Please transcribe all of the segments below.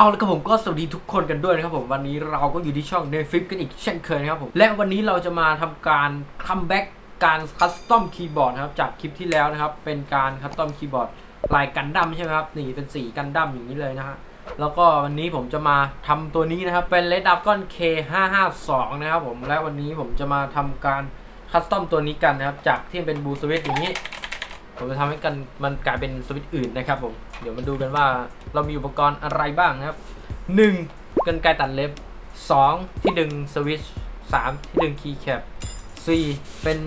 เอาละครับผมก็สวัสดีทุกคนกันด้วยนะครับผมวันนี้เราก็อยู่ที่ช่องเนฟิปกันอีกเช่นเคยนะครับผมและวันนี้เราจะมาทำการคัมแบ็กการคัสตอมคีย์บอร์ดครับจากคลิปที่แล้วนะครับ เป็นการคัสตอมคีย์บอร์ดลายกันดั้มใช่ไหมครับนี่เป็นสีกันดั้มอย่างนี้เลยนะฮะแล้วก็วันนี้ผมจะมาทำตัวนี้นะครับ เป็น Red Dragon K552 นะครับผมและวันนี้ผมจะมาทำการคัสตอมตัวนี้กันนะครับ จากที่เป็นบูสวิตอย่างนี้ ผมจะทำให้กันมันกลายเป็นสวิตช์อื่นนะครับผม เดี๋ยวมาดูกันว่าเรามีอุปกรณ์อะไรบ้างนะครับ 1. กันไกรตัดเล็บ 2. ที่ดึงสวิตช์ 3. ที่ดึงคีย์แคป 4. เป็น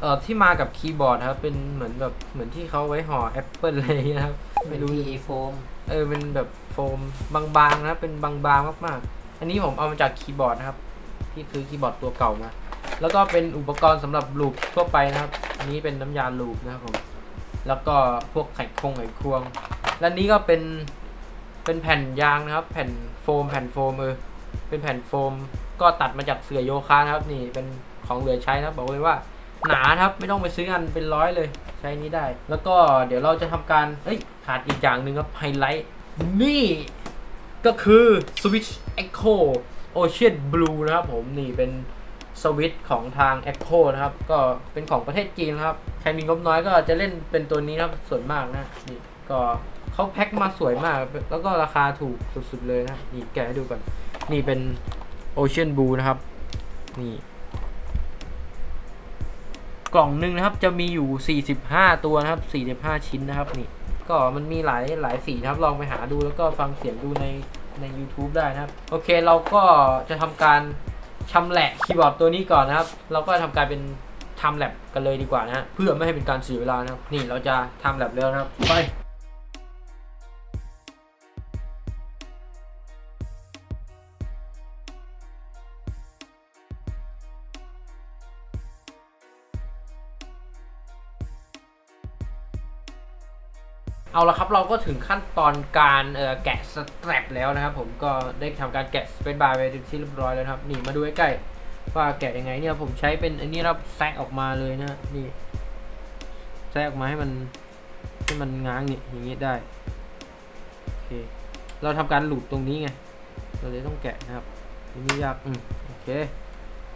เอ่อที่มากับคีย์บอร์ดนะครับ เป็นเหมือนแบบเหมือนที่เขาไว้ห่อแอปเปิลอะไรอย่างเงี้ยนะครับ ไม่รู้ทีโฟม เออเป็นแบบโฟมบางๆนะครับเป็นบางๆมากๆ อันนี้ผมเอามาจากคีย์บอร์ดนะครับที่ซื้อคีย์บอร์ดตัวเก่ามา แล้วก็เป็นอุปกรณ์สำหรับลูปทั่วไปนะครับ อันนี้เป็นน้ำยาลูปนะครับผม แล้วก็พวกไขควงไขควง และนี้ก็เป็นเป็นแผ่นยางนะครับ แผ่นโฟม แผ่นโฟมเออเป็นแผ่นโฟม ก็ตัดมาจากเสื่อโยคะนะครับ นี่เป็นของเหลือใช้นะครับบอกเลยว่าหนาครับไม่ต้องไปซื้อกันเป็นร้อยเลยใช้นี้ได้ แล้วก็เดี๋ยวเราจะทำการเอ้ยขาดอีกอย่างหนึ่งครับไฮไลท์นี่ก็คือ Switch Echo Ocean Blue นะครับผมนี่เป็น สวิตของทาง Echo นะครับ ก็เป็นของประเทศจีนนะครับ ใครมีงบน้อยก็จะเล่นเป็นตัวนี้นะครับ ส่วนมากนะนี่ก็เขาแพ็คมาสวยมาก แล้วก็ราคาถูกสุดๆเลยนะ นี่แกะให้ดูก่อน นี่เป็น Ocean Blue นะครับ นี่ กล่องหนึ่งนะครับ จะมีอยู่ 45 ตัวนะครับ 45 ชิ้นนะครับ นี่ ก็มันมีหลายหลายสีนะครับ ลองไปหาดูแล้วก็ฟังเสียงดูในใน YouTube ได้นะครับ โอเคเราก็จะทำการ ชำแหละคีย์บอร์ดตัวนี้ก่อนนะครับ เราก็ทำการเป็นทำแลบกันเลยดีกว่านะฮะเพื่อไม่ให้เป็นการเสียเวลานะครับ นี่เราจะทำแลบแล้วนะครับ ไป เอาละครับเราก็ถึงขั้นตอนการแกะสแตรปแล้วนะครับผมก็ได้ทำการแกะสเปซบาร์ไปเป็นที่เรียบร้อยแล้วครับนี่มาดูใใกล้ๆว่าแกะยังไงเนี่ยผมใช้เป็นอันนี้ครับแซกออกมาเลยนะนี่แซกออกมาให้มันให้มันง้างนี่อย่างนี้ได้โอเคเราทำการหลุดตรงนี้ไงเราเลยต้องแกะนะครับอันนี้ยากอืมโอเค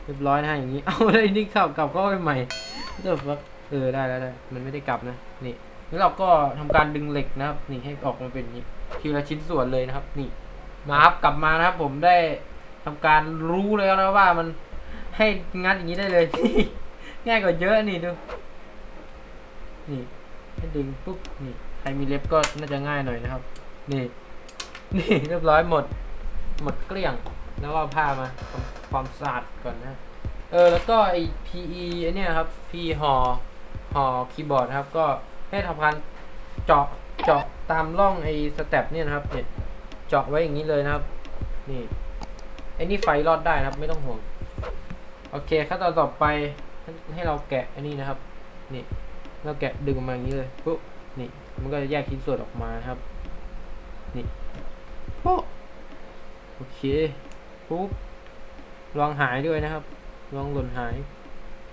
เรียบร้อยนะฮะอย่างนี้เอาเลยนี่ข้ากลับเข้าไปใหม่เดี๋ยวเออได้แล้วได้มันไม่ได้กลับนะนี่ แล้วเราก็ทำการดึงเหล็กนะครับ นี่ให้ออกมาเป็นอย่างนี้ทีละชิ้นส่วนเลยนะครับ นี่ มาครับกลับมานะครับ ผมได้ทำการรู้แล้วนะว่ามันให้งัดอย่างนี้ได้เลย ง่ายกว่าเยอะนี่ดู นี่ให้ดึงปุ๊บนี่ใครมีเล็บก็น่าจะง่ายหน่อยนะครับ นี่ นี่เรียบร้อยหมด หมดเกลี้ยง แล้วก็เอาผ้ามาความสะอาดก่อนนะ เออแล้วก็ไอ PE ไอเนี่ยครับ P ห่อห่อคีย์บอร์ดนะครับก็ ให้ทำการเจาะเจาะตามร่องไอสเต็ปเนี่ยนะครับเนี่ยเจาะไว้อย่างนี้เลยนะครับ นี่ไอ้นี่ไฟรอดได้นะครับ ไม่ต้องห่วงโอเคขั้นตอนต่อไปให้เราแกะอันนี้นะครับ นี่ เราแกะดึงออกมาอย่างนี้เลยปุ๊บนี่ มันก็จะแยกชิ้นส่วนออกมานะครับ นี่ปุ๊บโอเคปุ๊บลองหายด้วยนะครับ ลองหล่นหาย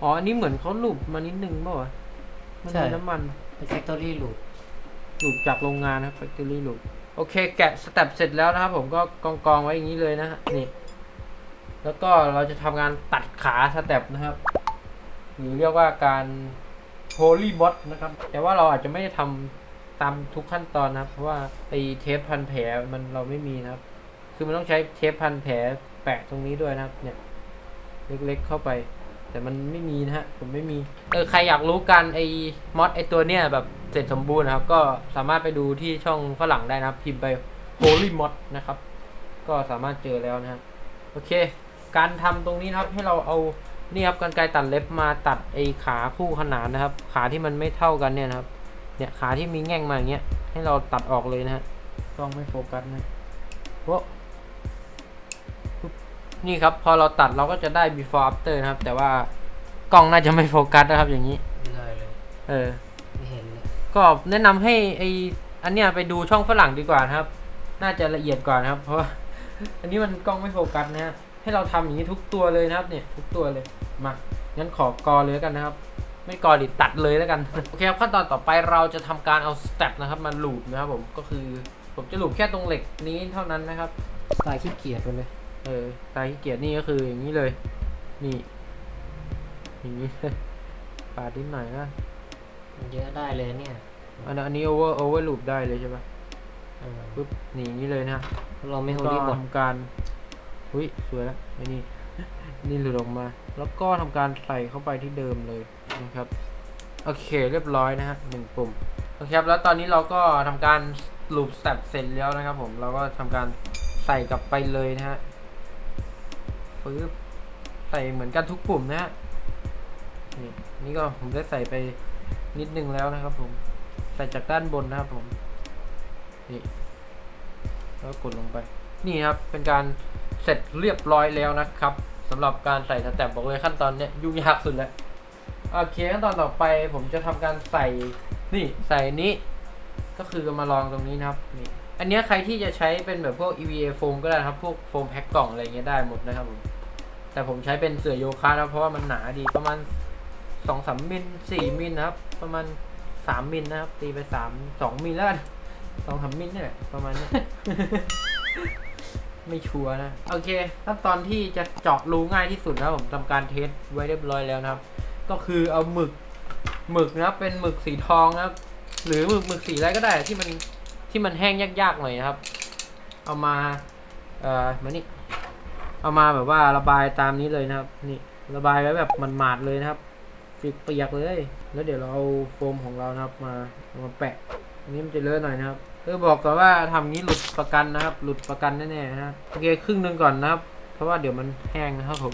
อ๋ออันนี้เหมือนเขาหลุดมานิดนึงเปล่าวะมันใช่มีน้ำมันเป็นแฟ คทอรี่ลูปหลุดจากโรงงานนะครับ factory หลุดโอเค แกะสเต็ปเสร็จแล้วนะครับผมก็กองกองไว้อย่างนี้เลยนะฮะนี่ แล้วก็เราจะทำงานตัดขาสเต็ปนะครับหรือเรียกว่าการ holy bot นะครับ แต่ว่าเราอาจจะไม่ได้ทำตามทุกขั้นตอนนะครับ เพราะว่าไอเทปพันแผลมันเราไม่มีนะครับ คือมันต้องใช้เทปพันแผลแปะตรงนี้ด้วยนะครับ เนี่ย เล็กๆเข้าไป แต่มันไม่มีนะฮะ ผมไม่มี เออ ใครอยากรู้กันไอ้มอดไอ้ตัวเนี้ยแบบเสร็จสมบูรณ์นะครับ ก็สามารถไปดูที่ช่องฝรั่งได้นะครับ พิมพ์ไป holy mod นะครับ ก็สามารถเจอแล้วนะฮะ โอเค การทำตรงนี้นะครับ ให้เราเอานี่ครับกันไกรตัดเล็บมาตัดไอ้ขาคู่ขนานนะครับ ขาที่มันไม่เท่ากันเนี่ยนะครับ เนี่ยขาที่มีแง่งมาอย่างเงี้ย ให้เราตัดออกเลยนะฮะ ต้องไม่โฟกัสนะโว้ นี่ครับ พอเราตัดเราก็จะได้ before after นะครับ แต่ว่ากล้องน่าจะไม่โฟกัสนะครับ อย่างนี้ไม่ได้เลยเออ ไม่เห็นเลยก็แนะนำให้ไออันเนี้ยไปดูช่องฝรั่งดีกว่านะครับ น่าจะละเอียดกว่านะครับ เพราะว่า อันนี้มันกล้องไม่โฟกัสนะฮะให้เราทำอย่างนี้ทุกตัวเลยนะครับ เนี่ย ทุกตัวเลยมางั้นขอกอเลยแล้วกันนะครับ ไม่กอดิตัดเลยแล้วกัน โอเคครับขั้นตอนต่อไปเราจะทำการเอาสเต็ปนะครับมาลูปนะครับผมก็คือผมจะหลูบแค่ตรงเหล็กนี้เท่านั้นนะครับ สไตล์ขี้เกียจไปเลย เออตายขี้เกียจนี่ก็คืออย่างนี้เลย นี่อย่างนี้เลยปาดนิดหน่อยนะมันเยอะได้เลยเนี่ยอันอันนี้โอเวอร์โอเวอร์ลูปได้เลยใช่ปะเออปุ๊บนี่อย่างนี้เลยนะเราไม่โฮก็ลี่บอททำการอุ้ยสวยแล้วไอ้นี่นี่หลุดออกมา แล้วก็ทำการใส่เข้าไปที่เดิมเลยนะครับโอเคเรียบร้อยนะฮะหนึ่งปุ่มโอเคครับแล้วตอนนี้เราก็ทำการลูปสเต็ปเสร็จแล้วนะครับผมเราก็ทำการใส่กลับไปเลยนะฮะ ปึ๊บใส่เหมือนกันทุกปุ่มนะฮะนี่นี่ก็ผมได้ใส่ไปนิดนึงแล้วนะครับ ผม ใส่จากด้านบนนะครับผม นี่ แล้วกดลงไป นี่ครับ เป็นการเสร็จเรียบร้อยแล้วนะครับสำหรับการใส่สเต็ปบอกเลยขั้นตอนเนี้ยยุ่งยากสุดแล้วโอเคขั้นตอนต่อไปผมจะทำการใส่นี่ใส่นี้ ก็คือมาลองตรงนี้นะครับนี่อันเนี้ยใครที่จะใช้เป็นแบบพวก EVA โฟมก็ได้ครับ พวกโฟมแพ็คกล่องอะไรเงี้ยได้หมดนะครับผม แต่ผมใช้เป็นเสื่อโยคะนะเพราะว่ามันหนาดีประมาณสองสามมิลสี่มิลนะครับ ประมาณสามมิลนะครับ ตีไปสามสองมิลแล้วกันสองสามมิลเนี่ยแหละประมาณเนี้ยไม่ชัวร์นะ โอเคขั้นตอนที่จะเจาะรูง่ายที่สุดนะครับผมทำการเทสไว้เรียบร้อยแล้วนะครับ ก็คือเอาหมึกหมึกนะครับเป็นหมึกสีทองนะครับ หรือหมึกหมึกสีอะไรก็ได้ที่มันที่มันแห้งยากๆหน่อยนะครับ เอามาเอ่อมานี่ เอามาแบบว่าระบายตามนี้เลยนะครับ นี่ระบายไว้แบบมันหมาดๆเลยนะครับฟิกเปียกเลย แล้วเดี๋ยวเราเอาโฟมของเรานะครับมามาแปะอันนี้มันจะเลอะหน่อยนะครับเออบอกก่อนว่าทำงี้หลุดประกันนะครับ หลุดประกันแน่ๆนะฮะโอเคครึ่งหนึ่งก่อนนะครับ เพราะว่าเดี๋ยวมันแห้งนะครับผม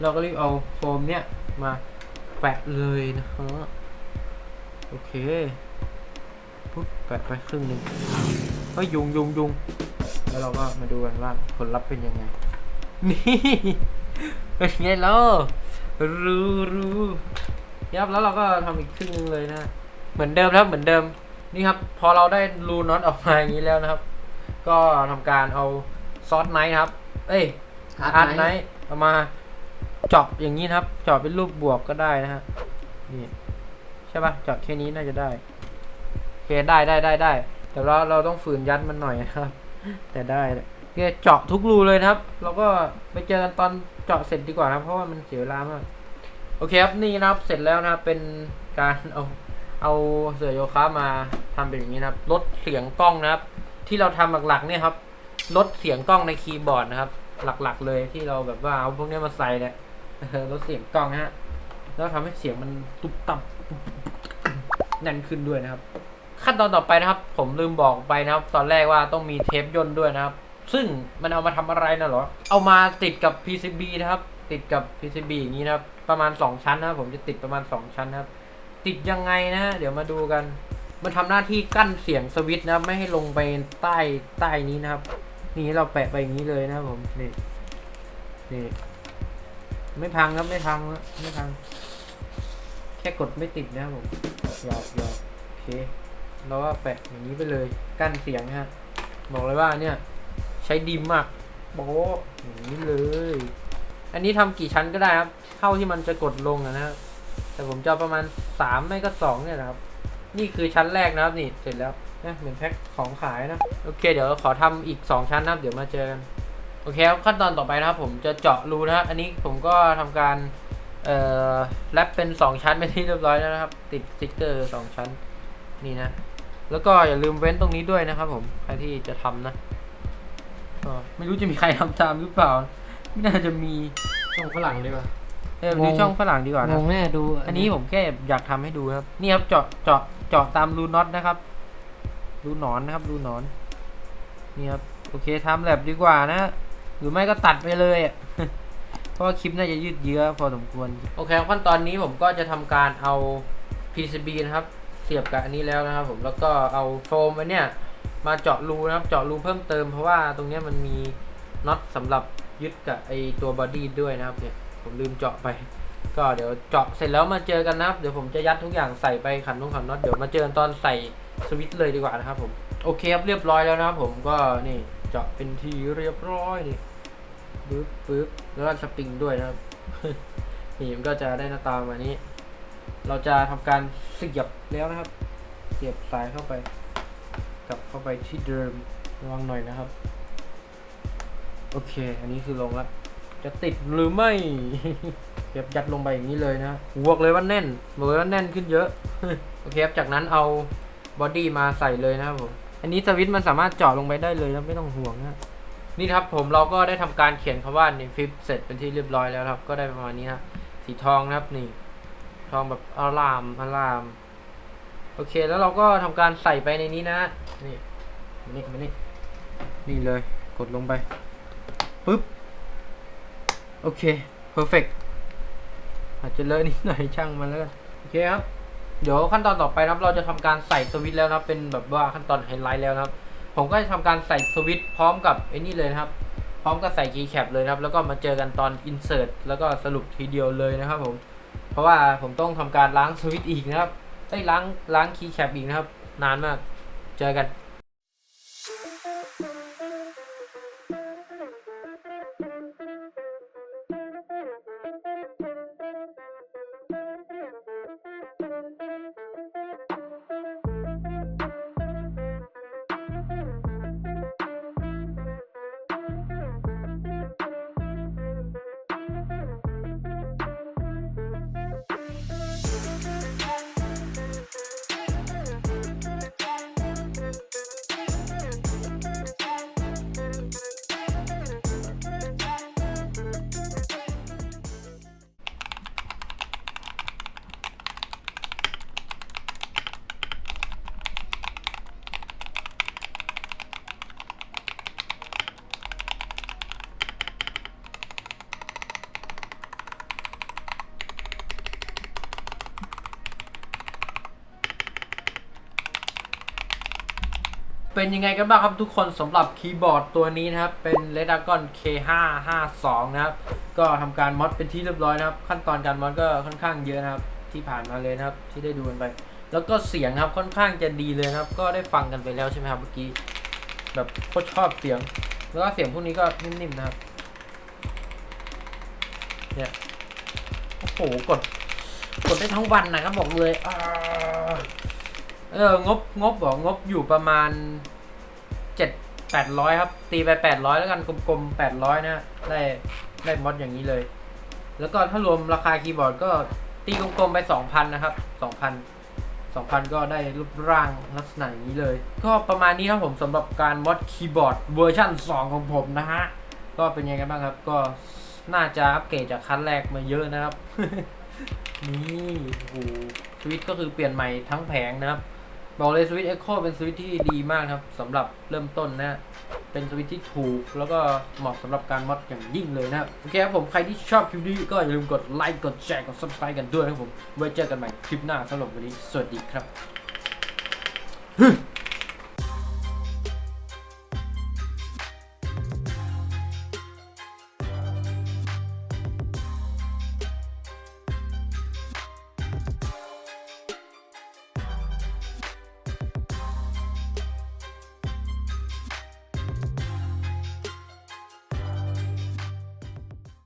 เราก็รีบเอาโฟมเนี้ยมาแปะเลยนะฮะโอเคปุ๊บแปะไปครึ่งหนึ่งเฮ้ยยุงยุงยุงแล้วเราก็มาดูกันว่าผลลัพธ์เป็นยังไง นี่เป็นไงล่ะรู้รู้ยับแล้วเราก็ทำอีกครึ่งหนึงเลยนะ เหมือนเดิมนะครับเหมือนเดิม นี่ครับ พอเราได้รูน็อตออกมาอย่างนี้แล้วนะครับ ก็ทำการเอาซอสไนท์ครับ เอ้ยอาร์ตอาร์ตไนไนท์ท์เอามาเจาะอย่างนี้นะครับเจาะเป็นรูปบวกก็ได้นะฮะนี่ใช่ปะเจาะแค่นี้น่าจะได้โอเคได้ได้ได้ได้แต่เราเราต้องฝืนยัดมันหน่อยนะครับ แต่ได้แหละโอเคเจาะทุกรูเลยนะครับเราก็ไปเจอกันตอนเจาะเสร็จดีกว่านะครับเพราะว่ามันเสียเวลามากโอเคครับนี่นะครับเสร็จแล้วนะครับเป็นการเอาเอาเสื่อโยคะมาทำเป็นอย่างนี้นะครับลดเสียงกล้องนะครับ ที่เราทำหลักๆเนี่ยครับลดเสียงกล้องในคีย์บอร์ดนะครับ หลักๆ เลยที่เราแบบว่าเอาพวกเนี้ยมาใส่เนี่ยเออลดเสียงกล้องนะฮะแล้วทำให้เสียงมันตุบตับตุบแน่นขึ้นด้วยนะครับ ขั้นตอนต่อไปนะครับ ผมลืมบอกไปนะครับ ตอนแรกว่าต้องมีเทปย่นด้วยนะครับ ซึ่งมันเอามาทำอะไรนะเหรอ เอามาติดกับ PCB นะครับ ติดกับ PCB อย่างนี้นะครับ ประมาณ 2 ชั้นนะครับผมจะติดประมาณ 2 ชั้นนะครับ ติดยังไงนะฮะเดี๋ยวมาดูกัน มันทำหน้าที่กั้นเสียงสวิตช์นะครับไม่ให้ลงไปใต้ใต้นี้นะครับ นี่เราแปะไปอย่างนี้เลยนะครับผมนี่นี่ไม่พังครับไม่พังนะไม่พัง แค่กดไม่ติดนะครับผมหยอกหยอกโอเคเราก็แปะอย่างนี้ไปเลยกั้นเสียงฮะบอกเลยว่าเนี่ย ใช้ดีมากโบอย่างนี้เลย อันนี้ทำกี่ชั้นก็ได้ครับ เท่าที่มันจะกดลงอะนะครับแต่ผมจะเอาประมาณสามไม่ก็สองเนี่ยนะครับ นี่คือชั้นแรกนะครับนี่เสร็จแล้วนะเหมือนแพ็คของขายนะ โอเค เดี๋ยวขอทำอีกสองชั้นนะครับเดี๋ยวมาเจอกันโอเคครับขั้นตอนต่อไปนะครับ ผมจะเจาะรูนะครับอันนี้ผมก็ทำการเอ่อแรปเป็นสองชั้นไปนที่เรียบร้อยแล้วนะครับ ติดสติ๊กเกอร์สองชั้นนี่นะ แล้วก็อย่าลืมเว้นตรงนี้ด้วยนะครับผมใครที่จะทำนะ ก็ไม่รู้จะมีใครทำตามหรือเปล่า ไม่น่าจะมีช่องฝรั่งเลยว่ะเออดูช่องฝรั่งดีกว่านะงงแน่ดู อันนี้ผมแค่อยากทำให้ดูนะครับ นี่ครับเจาะเจาะเจาะตามรูน็อตนะครับ รูหนอนนะครับ รูหนอน นี่ครับ โอเคทำแลบดีกว่านะ หรือไม่ก็ตัดไปเลยอะเพราะว่าคลิปน่าจะยืดเยื้อพอสมควร โอเคขั้นตอนนี้ผมก็จะทำการเอา PCB นะครับ เสียบกับอันนี้แล้วนะครับ ผม แล้วก็เอาโฟมอันเนี้ย มาเจาะรูนะครับ เจาะรูเพิ่มเติมเพราะว่าตรงนี้มันมีน็อตสำหรับยึดกับไอตัวบอดี้ด้วยนะครับเนี่ยผมลืมเจาะไป ก็เดี๋ยวเจาะเสร็จแล้วมาเจอกันนะครับ เดี๋ยวผมจะยัดทุกอย่างใส่ไปขันนุ่งขันน็อตเดี๋ยวมาเจอกันตอนใส่สวิตช์เลยดีกว่านะครับผมโอเคครับเรียบร้อยแล้วนะครับผมก็นี่เจาะเป็นทีเรียบร้อยนี่ปึ๊บปึ๊บแล้วก็สปริงด้วยนะครับนี่มันก็จะได้หน้าตาประมานี้ เราจะทำการเสียบแล้วนะครับ เสียบสายเข้าไป กลับเข้าไปที่เดิมระวังหน่อยนะครับ โอเค อันนี้คือลงแล้ว จะติดหรือไม่เก็บยัดลงไปอย่างนี้เลยนะบอกเลยว่าแน่นบอกเลยว่าแน่นขึ้นเยอะ โอเคครับจากนั้นเอาบอดี้มาใส่เลยนะครับผม อันนี้สวิตช์มันสามารถเจาะลงไปได้เลยนะไม่ต้องห่วงนะนี่ครับผมเราก็ได้ทำการเขียนคำว่าในฟิปเสร็จเป็นที่เรียบร้อยแล้วครับ ก็ได้ประมาณนี้นะสีทองนะครับนี่ ทองแบบอารามอาราม โอเคแล้วเราก็ทำการใส่ไปในนี้นะนี่นี่มานี่นี่เลยกดลงไปปึ๊บโอเค perfect อาจจะเลอะนิดหน่อยช่างมันแล้วกันโอเคครับเดี๋ยวขั้นตอนต่อไปนะครับ เราจะทำการใส่สวิตช์แล้วนะครับ เป็นแบบว่าขั้นตอนไฮไลท์แล้วนะครับ ผมก็จะทำการใส่สวิตช์พร้อมกับไอ้นี่เลยนะครับ พร้อมกับใส่คีย์แคปเลยนะครับ แล้วก็มาเจอกันตอน insert แล้วก็สรุปทีเดียวเลยนะครับผมเพราะว่าผมต้องทำการล้างสวิตช์อีกนะครับ ได้ยล้างล้างคีย์แคปอีกนะครับ นานมาก เจอกัน เป็นยังไงกันบ้างครับทุกคนสำหรับคีย์บอร์ดตัวนี้นะครับ เป็น r e d a g o n K552 นะครับ ก็ทำการมอดเป็นที่เรียบร้อยนะครับ ขั้นตอนการมอดก็ค่อนข้างเยอะนะครับ ที่ผ่านมาเลยนะครับ ที่ได้ดูกันไป แล้วก็เสียงครับค่อนข้างจะดีเลยนะครับ ก็ได้ฟังกันไปแล้วใช่ไหมครับเมื่อกี้ แบบโคตรชอบเสียง แล้วก็เสียงพวกนี้ก็นิ่มๆนะครับ เนี่ย โอ้โหกด กดได้ทั้งวันนะครับบอกเลยอ่า เอองบงบบอกงบอยู่ประมาณเจ็ดแปดร้อยครับ ตีไปแปดร้อยแล้วกันกลมๆแปดร้อยนะได้ได้มอดอย่างนี้เลย แล้วก็ถ้ารวมราคาคีย์บอร์ดก็ตีกลมๆไปสองพันนะครับสองพันสองพันก็ได้รูปร่างลักษณะอย่างนี้เลย ก็ประมาณนี้ครับผมสำหรับการมอดคีย์บอร์ดเวอร์ชัน2 ของผมนะฮะ ก็เป็นยังไงบ้างครับ ก็น่าจะอัปเกรดจากคันแรกมาเยอะนะครับ นี่โอ้โหสวิตก็คือเปลี่ยนใหม่ทั้งแผงนะครับ บอกเลยสวิตช์เอ็กโคเป็นสวิตช์ที่ดีมากครับสำหรับเริ่มต้นนะ เป็นสวิตช์ที่ถูก แล้วก็เหมาะสำหรับการมอดอย่างยิ่งเลยนะโอเคครับผมใครที่ชอบคลิปนี้ก็อย่าลืมกดไลค์กดแชร์กด subscribe กันด้วยนะครับผมไว้เจอกันใหม่คลิปหน้าสำหรับวันนี้สวัสดีครับ